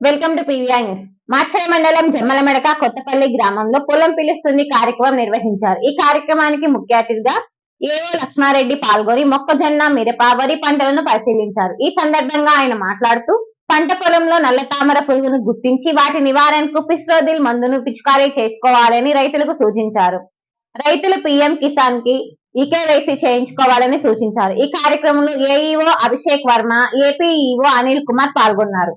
Welcome to PVI news Macherla మండలం జమ్మలమెడక కొత్తపల్లి గ్రామంలో పొలం పిలుస్తుంది కార్యక్రమం నిర్వహించారు. ఈ కార్యక్రమానికి ముఖ్య అతిథిగా ఏవో లక్ష్మారెడ్డి పాల్గొని మొక్కజొన్న మిరప వరి పంటలను పరిశీలించారు. ఈ సందర్భంగా ఆయన మాట్లాడుతూ పంట పొలంలో నల్ల తామర పురుగును గుర్తించి వాటి నివారణకు పిస్రోదిల్ మందును పిచికారీ చేసుకోవాలని రైతులకు సూచించారు. రైతులు పీఎం కిసాన్కి ఈకేవైసీ చేయించుకోవాలని సూచించారు. ఈ కార్యక్రమంలో ఏఈఓ అభిషేక్ వర్మ ఏపీఈఓ అనిల్ కుమార్ పాల్గొన్నారు.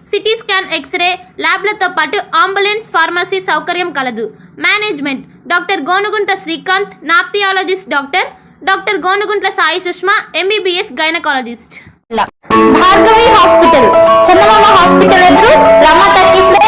CT scan x-ray ల్యాబ్లతో పాటు అంబులెన్స్ ఫార్మసీ సౌకర్యం కలదు. Management doctor Gonugunta Srikanth nephrologist doctor doctor Gonuguntla Sai Sushma MBBS gynaecologist. Bhargavi hospital Chandamama hospital ఎదురు రమా టాకీస్లో